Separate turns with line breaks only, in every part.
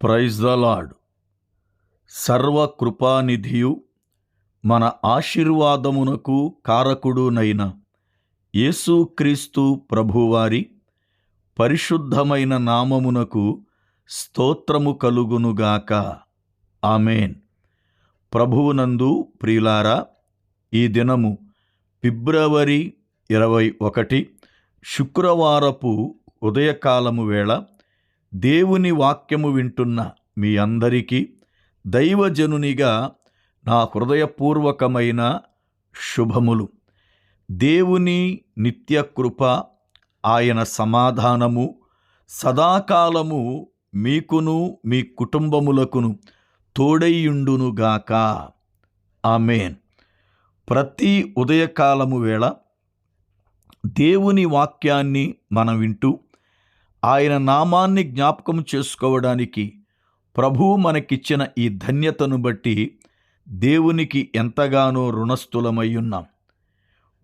Praise the lord సర్వకృపానిధియు మన ఆశీర్వాదమునకు కారకుడునైన యేసుక్రీస్తు ప్రభువారి పరిశుద్ధమైన నామమునకు స్తోత్రము కలుగునుగాక ఆమెన్. ప్రభువునందు ప్రియులారా ఈ దినము ఫిబ్రవరి ఇరవై ఒకటి శుక్రవారపు ఉదయకాలము వేళ దేవుని వాక్యము వింటున్న మీ అందరికీ దైవజనునిగా నా హృదయపూర్వకమైన శుభములు. దేవుని నిత్య కృప ఆయన సమాధానము సదాకాలము మీకును మీ కుటుంబములకును తోడైయుండునుగాక ఆమెన్. ప్రతి ఉదయకాలము వేళ దేవుని వాక్యాన్ని మనం వింటూ ఆయన నామాన్ని జ్ఞాపకం చేసుకోవడానికి ప్రభువు మనకిచ్చిన ఈ ధన్యతను బట్టి దేవునికి ఎంతగానో రుణస్థులమై ఉన్నాం.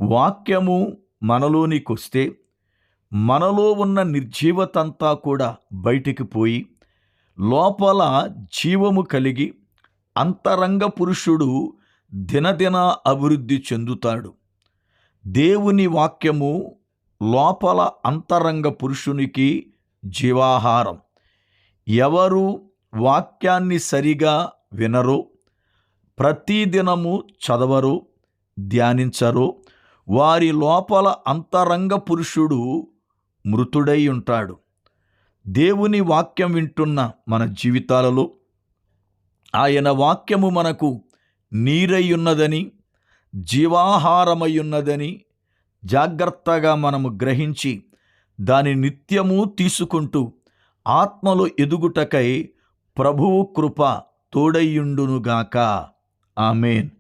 వాక్యము మనలోనికొస్తే మనలో ఉన్న నిర్జీవతంతా కూడా బయటికి పోయి లోపల జీవము కలిగి అంతరంగ పురుషుడు దినదిన అభివృద్ధి చెందుతాడు. దేవుని వాక్యము లోపల అంతరంగ పురుషునికి జీవాహారం. ఎవరు వాక్యాన్ని సరిగా వినరో ప్రతిదినము చదవరు ధ్యానించరు వారి లోపల అంతరంగ పురుషుడు మృతుడై ఉంటాడు. దేవుని వాక్యం వింటున్న మన జీవితాలలో ఆయన వాక్యము మనకు నీరయ్యున్నదని జీవాహారమయ్యున్నదని జాగ్రత్తగా మనము గ్రహించి దాని నిత్యము తీసుకుంటూ ఆత్మలో ఎదుగుటకై ప్రభువు కృప తోడయ్యుండునుగాక ఆమెన్.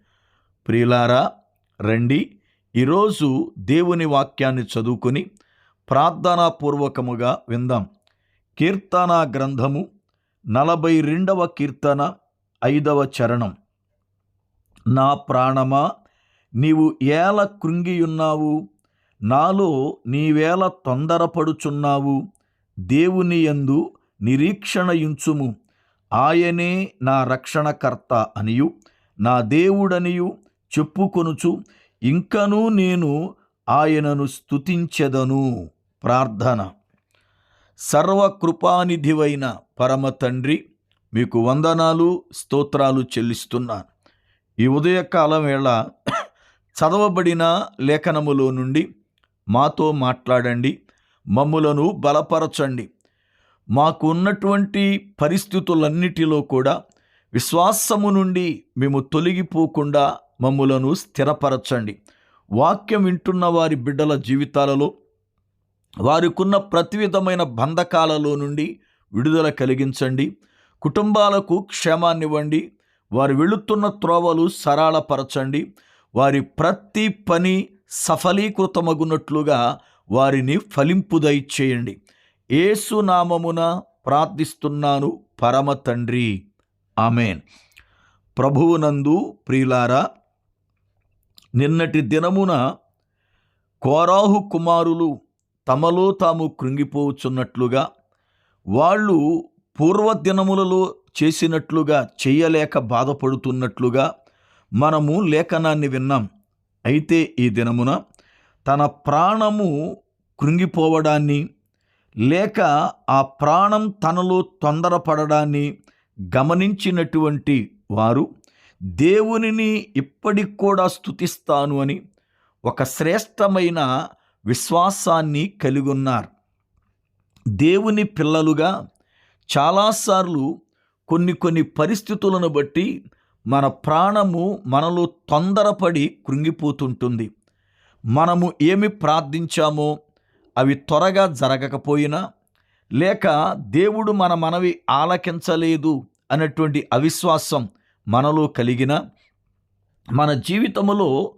ప్రియులారా రండి. ఈరోజు దేవుని వాక్యాన్ని చదువుకొని ప్రార్థనాపూర్వకముగా విందాం. కీర్తన గ్రంథము నలభై రెండవ కీర్తన ఐదవ చరణం. నా ప్రాణమా నీవు ఏల కృంగియున్నావు? నాలో నీవేల తొందరపడుచున్నావు దేవుని యందు నిరీక్షణయుంచుము. ఆయనే నా రక్షణకర్త అనియు నా దేవుడనియు చెప్పుకొనుచు ఇంకనూ నేను ఆయనను స్తుతించెదను. ప్రార్థన. సర్వకృపానిధివైన పరమ తండ్రి మీకు వందనాలు స్తోత్రాలు చెల్లిస్తున్నాను ఈ ఉదయకాలం వేళ చదవబడిన లేఖనములో నుండి మాతో మాట్లాడండి మమ్ములను బలపరచండి. మాకు ఉన్నటువంటి పరిస్థితులన్నిటిలో కూడా విశ్వాసము నుండి మేము తొలగిపోకుండా మమ్ములను స్థిరపరచండి. వాక్యం వింటున్న వారి బిడ్డల జీవితాలలో వారికున్న ప్రతి విధమైన బంధకాలలో నుండి విడుదల కలిగించండి. కుటుంబాలకు క్షేమాన్నివ్వండి. వారు వెళుతున్న త్రోవలు సరళపరచండి. వారి ప్రతి పని సఫలీకృతమగునట్లుగా వారిని ఫలింపుదై చేయండి ఏసు నామమున ప్రార్థిస్తున్నాను పరమ తండ్రి. ఆమెన్. ప్రభువునందు ప్రియులారా నిన్నటి దినమున కోరాహు కుమారులు తమలో తాము కృంగిపోవచ్చున్నట్లుగా వాళ్ళు పూర్వదినములలో చేసినట్లుగా చేయలేక బాధపడుతున్నట్లుగా మనము లేఖనాన్ని విన్నాం. అయితే ఈ దినమున తన ప్రాణము కృంగిపోవడాన్ని లేక ఆ ప్రాణం తనలో తొందరపడడాన్ని గమనించినటువంటి వారు దేవునిని ఇప్పటికి కూడా స్తుతిస్తాను అని ఒక శ్రేష్టమైన విశ్వాసాన్ని కలిగి ఉన్నారు. దేవుని పిల్లలుగా చాలాసార్లు కొన్ని కొన్ని పరిస్థితులను బట్టి మన ప్రాణము మనలో తొందరపడి కృంగిపోతుంటుంది. మనము ఏమి ప్రార్థించామో అవి త్వరగా జరగకపోయినా లేక దేవుడు మన మనవి ఆలకించలేదు అన్నటువంటి అవిశ్వాసం మనలో కలిగిన మన జీవితములో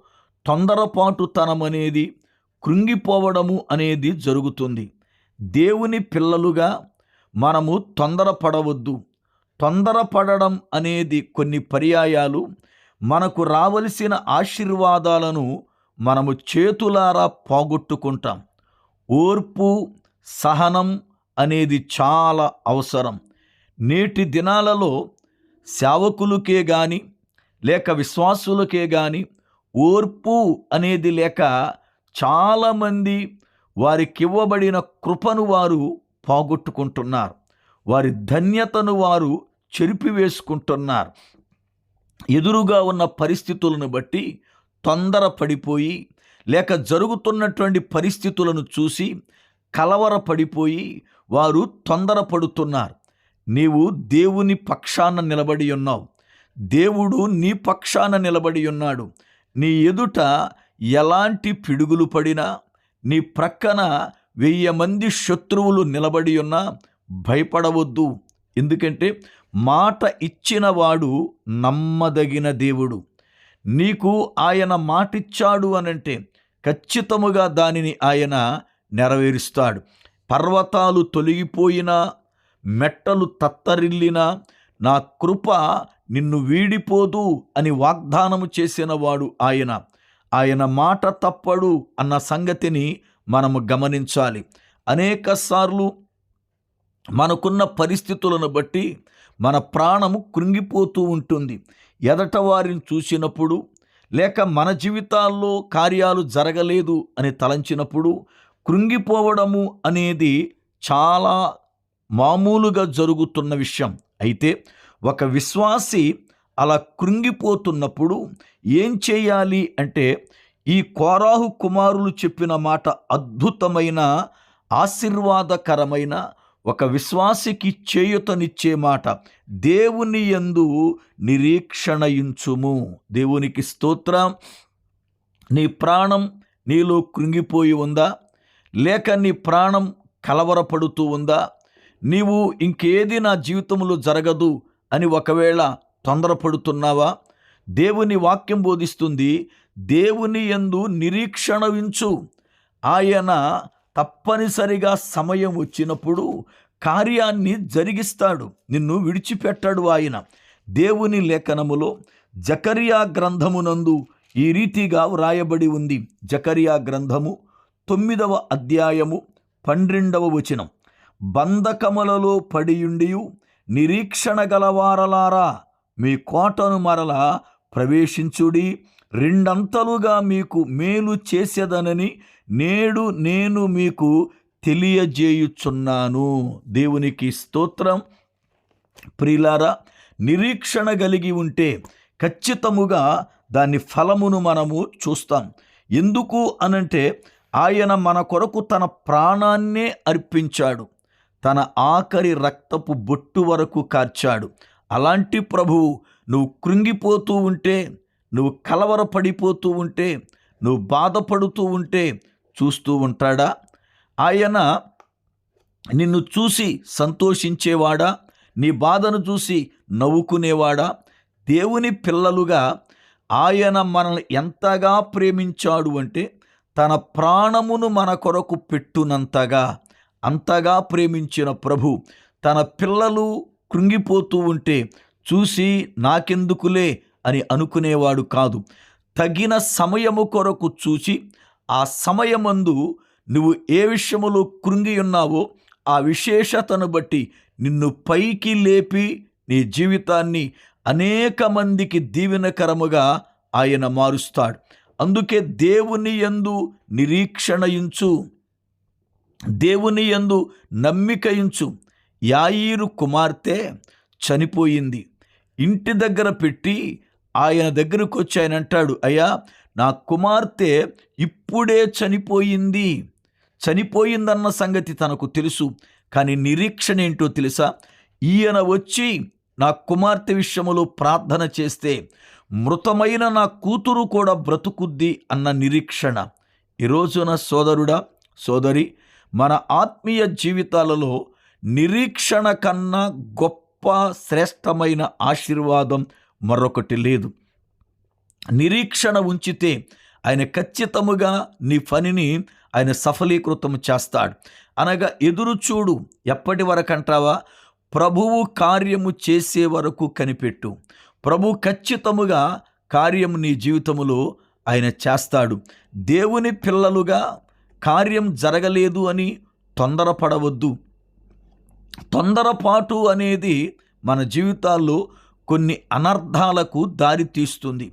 తొందరపాటుతనం అనేది కృంగిపోవడము అనేది జరుగుతుంది. దేవుని పిల్లలుగా మనము తొందరపడవద్దు. తొందరపడడం అనేది కొన్ని పర్యాయాలు. మనకు రావలసిన ఆశీర్వాదాలను మనము చేతులారా పోగొట్టుకుంటాం. ఓర్పు సహనం అనేది చాలా అవసరం. నేటి దినాలలో సేవకులకే కానీ లేక విశ్వాసులకే కానీ ఓర్పు అనేది లేక చాలామంది వారికివ్వబడిన కృపను వారు పోగొట్టుకుంటున్నారు. వారి ధన్యతను వారు చెరిపివేసుకుంటున్నారు. ఎదురుగా ఉన్న పరిస్థితులను బట్టి తొందరపడిపోయి లేక జరుగుతున్నటువంటి పరిస్థితులను చూసి కలవరపడిపోయి వారు తొందరపడుతున్నారు. నీవు దేవుని పక్షాన నిలబడి ఉన్నావు. దేవుడు నీ పక్షాన నిలబడి ఉన్నాడు. నీ ఎదుట ఎలాంటి పిడుగులు పడినా నీ ప్రక్కన వెయ్యి మంది శత్రువులు నిలబడి ఉన్నా భయపడవద్దు. ఎందుకంటే మాట ఇచ్చినవాడు నమ్మదగిన దేవుడు. నీకు ఆయన మాటిచ్చాడు అనంటే ఖచ్చితముగా దానిని ఆయన నెరవేరుస్తాడు. పర్వతాలు తొలగిపోయినా మెట్టలు తత్తరిల్లినా నా కృప నిన్ను వీడిపోదు అని వాగ్దానము చేసినవాడు ఆయన. ఆయన మాట తప్పడు అన్న సంగతిని మనము గమనించాలి. అనేకసార్లు మనకున్న పరిస్థితులను బట్టి మన ప్రాణము కృంగిపోతూ ఉంటుంది. ఎదట వారిని చూసినప్పుడు లేక మన జీవితాల్లో కార్యాలు జరగలేదు అని తలంచినప్పుడు కృంగిపోవడము అనేది చాలా మామూలుగా జరుగుతున్న విషయం. అయితే ఒక విశ్వాసి అలా కృంగిపోతున్నప్పుడు ఏం చేయాలి అంటే ఈ కోరాహు కుమారులు చెప్పిన మాట అద్భుతమైన ఆశీర్వాదకరమైన ఒక విశ్వాసికి చేయుతనిచ్చే మాట దేవుని యందు నిరీక్షణయించుము. దేవునికి స్తోత్రం. నీ ప్రాణం నీలో కృంగిపోయి ఉందా? లేక నీ ప్రాణం కలవరపడుతూ ఉందా? నీవు ఇంకేది నా జీవితంలో జరగదు అని ఒకవేళ తొందరపడుతున్నావా? దేవుని వాక్యం బోధిస్తుంది దేవుని యందు నిరీక్షణ ఉంచు ఆయన తప్పనిసరిగా సమయం వచ్చినప్పుడు కార్యాన్ని జరిగిస్తాడు. నిన్ను విడిచిపెట్టాడు ఆయన. దేవుని లేఖనములో జకరియా గ్రంథమునందు ఈ రీతిగా వ్రాయబడి ఉంది. జకరియా గ్రంథము తొమ్మిదవ అధ్యాయము పన్నెండవ వచనం. బంధకములలో పడియుండియు నిరీక్షణ గలవారలారా మీ కోటను మరల ప్రవేశించుడి రెండంతలుగా మీకు మేలు చేసేదనని నేడు నేను మీకు తెలియజేయుచున్నాను. దేవునికి స్తోత్రం. ప్రిలారా నిరీక్షణ కలిగి ఉంటే ఖచ్చితముగా దాని ఫలమును మనము చూస్తాం. ఎందుకు అనంటే ఆయన మన కొరకు తన ప్రాణాన్నే అర్పించాడు. తన ఆఖరి రక్తపు బొట్టు వరకు కార్చాడు. అలాంటి ప్రభువు నువ్వు కృంగిపోతూ ఉంటే నువ్వు కలవరపడిపోతూ ఉంటే నువ్వు బాధపడుతూ ఉంటే చూస్తూ ఉంటాడా? ఆయన నిన్ను చూసి సంతోషించేవాడా? నీ బాధను చూసి నవ్వుకునేవాడా? దేవుని పిల్లలుగా ఆయన మనల్ని ఎంతగా ప్రేమించాడు అంటే తన ప్రాణమును మన కొరకు పెట్టునంతగా అంతగా ప్రేమించిన ప్రభు తన పిల్లలు కృంగిపోతూ ఉంటే చూసి నాకెందుకులే అని అనుకునేవాడు కాదు. తగిన సమయము కొరకు చూచి ఆ సమయమందు నువ్వు ఏ విషయములో కృంగి ఉన్నావో ఆ విశేషతను బట్టి నిన్ను పైకి లేపి నీ జీవితాన్ని అనేక మందికి దీవెనకరముగా ఆయన మారుస్తాడు. అందుకే దేవుని యందు నిరీక్షణయించు దేవుని యందు నమ్మికయించు యాయిరు కుమార్తె చనిపోయింది. ఇంటి దగ్గర పెట్టి ఆయన దగ్గరకు వచ్చి ఆయన అంటాడు అయ్యా నా కుమార్తె ఇప్పుడే చనిపోయింది. చనిపోయిందన్న సంగతి తనకు తెలుసు కానీ నిరీక్షణ ఏంటో తెలుసా? ఈయన వచ్చి నా కుమార్తె విషయంలో ప్రార్థన చేస్తే మృతమైన నా కూతురు కూడా బ్రతుకుద్ది అన్న నిరీక్షణ. ఈరోజున సోదరుడా సోదరి మన ఆత్మీయ జీవితాలలో నిరీక్షణ కన్నా గొప్ప శ్రేష్టమైన ఆశీర్వాదం మరొకటి లేదు. నిరీక్షణ ఉంచితే ఆయన ఖచ్చితముగా నీ పనిని ఆయన సఫలీకృతం చేస్తాడు. అనగా ఎదురు చూడు ఎప్పటి వరకు అంటావా? ప్రభువు కార్యము చేసే వరకు కనిపెట్టు. ప్రభు ఖచ్చితముగా కార్యము నీ జీవితములో ఆయన చేస్తాడు. దేవుని పిల్లలుగా కార్యం జరగలేదు అని తొందరపడవద్దు. తొందరపాటు అనేది మన జీవితాల్లో కొన్ని అనర్థాలకు దారితీస్తుంది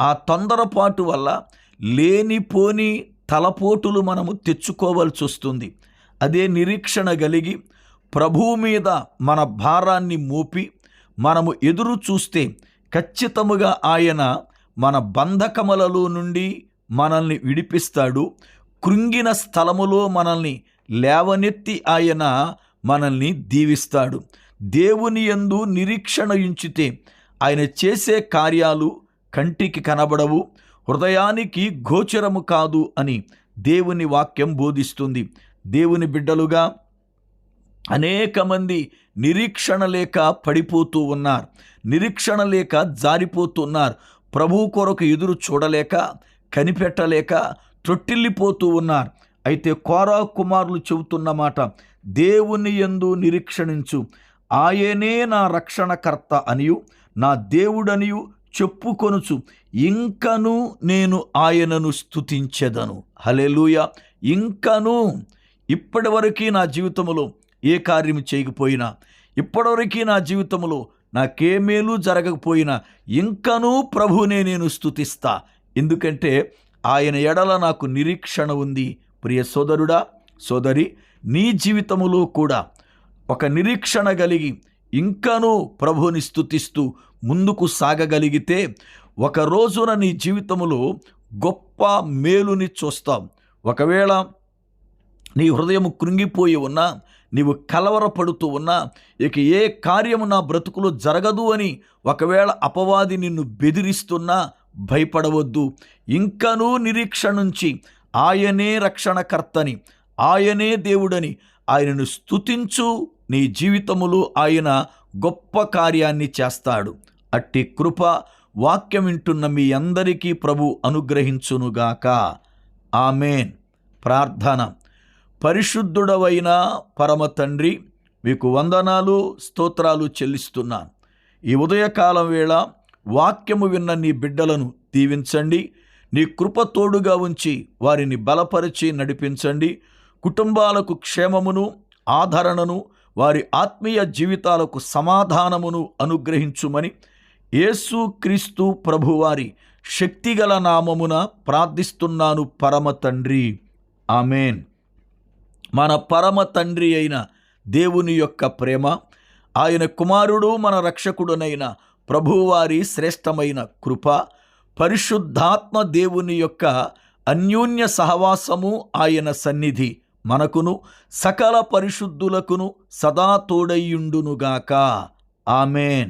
ఆ తొందరపాటు వల్ల లేనిపోని తలపోటులు మనము తెచ్చుకోవాల్సి వస్తుంది. అదే నిరీక్షణ కలిగి ప్రభువు మీద మన భారాన్ని మోపి మనము ఎదురు చూస్తే ఖచ్చితముగా ఆయన మన బంధకములలో నుండి మనల్ని విడిపిస్తాడు. కృంగిన స్థలములో మనల్ని లేవనెత్తి ఆయన మనల్ని దీవిస్తాడు. దేవుని యందు నిరీక్షణ ఉంచితే ఆయన చేసే కార్యాలు కంటికి కనబడవు హృదయానికి గోచరము కాదు అని దేవుని వాక్యం బోధిస్తుంది. దేవుని బిడ్డలుగా అనేక మంది నిరీక్షణ లేక పడిపోతూ ఉన్నారు. నిరీక్షణ లేక జారిపోతున్నారు. ప్రభు కొరకు ఎదురు చూడలేక కనిపెట్టలేక తొట్టిల్లిపోతూ ఉన్నారు. అయితే కోరా కుమారులు చెబుతున్న మాట దేవుని యందు నిరీక్షణించు. ఆయనే నా రక్షణకర్త అనియు నా దేవుడనియు చెప్పుకొనుచు ఇంకను నేను ఆయనను స్థుతించెదను హలెలూయ ఇంకను ఇప్పటివరకు నా జీవితంలో ఏ కార్యం చేయకపోయినా ఇప్పటివరకు నా జీవితంలో నాకే మేలు జరగకపోయినా ఇంకనూ ప్రభునే నేను స్థుతిస్తా ఎందుకంటే ఆయన ఎడల నాకు నిరీక్షణ ఉంది. ప్రియ సోదరుడా సోదరి నీ జీవితములో కూడా ఒక నిరీక్షణ కలిగి ఇంకనూ ప్రభుని స్థుతిస్తూ ముందుకు సాగగలిగితే ఒక రోజున నీ జీవితములో గొప్ప మేలుని చూస్తాం. ఒకవేళ నీ హృదయం కృంగిపోయి ఉన్నా నీవు కలవరపడుతూ ఉన్నా ఇక ఏ కార్యము నా బ్రతుకులో జరగదు అని ఒకవేళ అపవాది నిన్ను బెదిరిస్తున్నా భయపడవద్దు. ఇంకనూ నిరీక్ష నుంచి ఆయనే రక్షణకర్తని ఆయనే దేవుడని ఆయనను స్తుతించు నీ జీవితములు ఆయన గొప్ప కార్యాన్ని చేస్తాడు. అట్టి కృప వాక్యం వింటున్న మీ అందరికీ ప్రభు అనుగ్రహించునుగాక. ఆమెన్. ప్రార్థన. పరిశుద్ధుడవైన పరమ తండ్రి మీకు వందనాలు స్తోత్రాలు చెల్లిస్తున్నాను. ఈ ఉదయకాలం వేళ వాక్యము విన్న నీ బిడ్డలను దీవించండి. నీ కృప తోడుగా ఉంచి వారిని బలపరిచి నడిపించండి. కుటుంబాలకు క్షేమమును ఆదరణను వారి ఆత్మీయ జీవితాలకు సమాధానమును అనుగ్రహించుమని యేసు క్రీస్తు ప్రభువారి శక్తిగల నామమున ప్రార్థిస్తున్నాను పరమ తండ్రి. ఆమెన్. మన పరమ తండ్రి అయిన దేవుని యొక్క ప్రేమ ఆయన కుమారుడు మన రక్షకుడునైన ప్రభువారి శ్రేష్టమైన కృప పరిశుద్ధాత్మ దేవుని యొక్క అన్యోన్య సహవాసము ఆయన సన్నిధి. మనకును సకల పరిశుద్ధులకును సదా తోడయ్యుండునుగాక. ఆమెన్.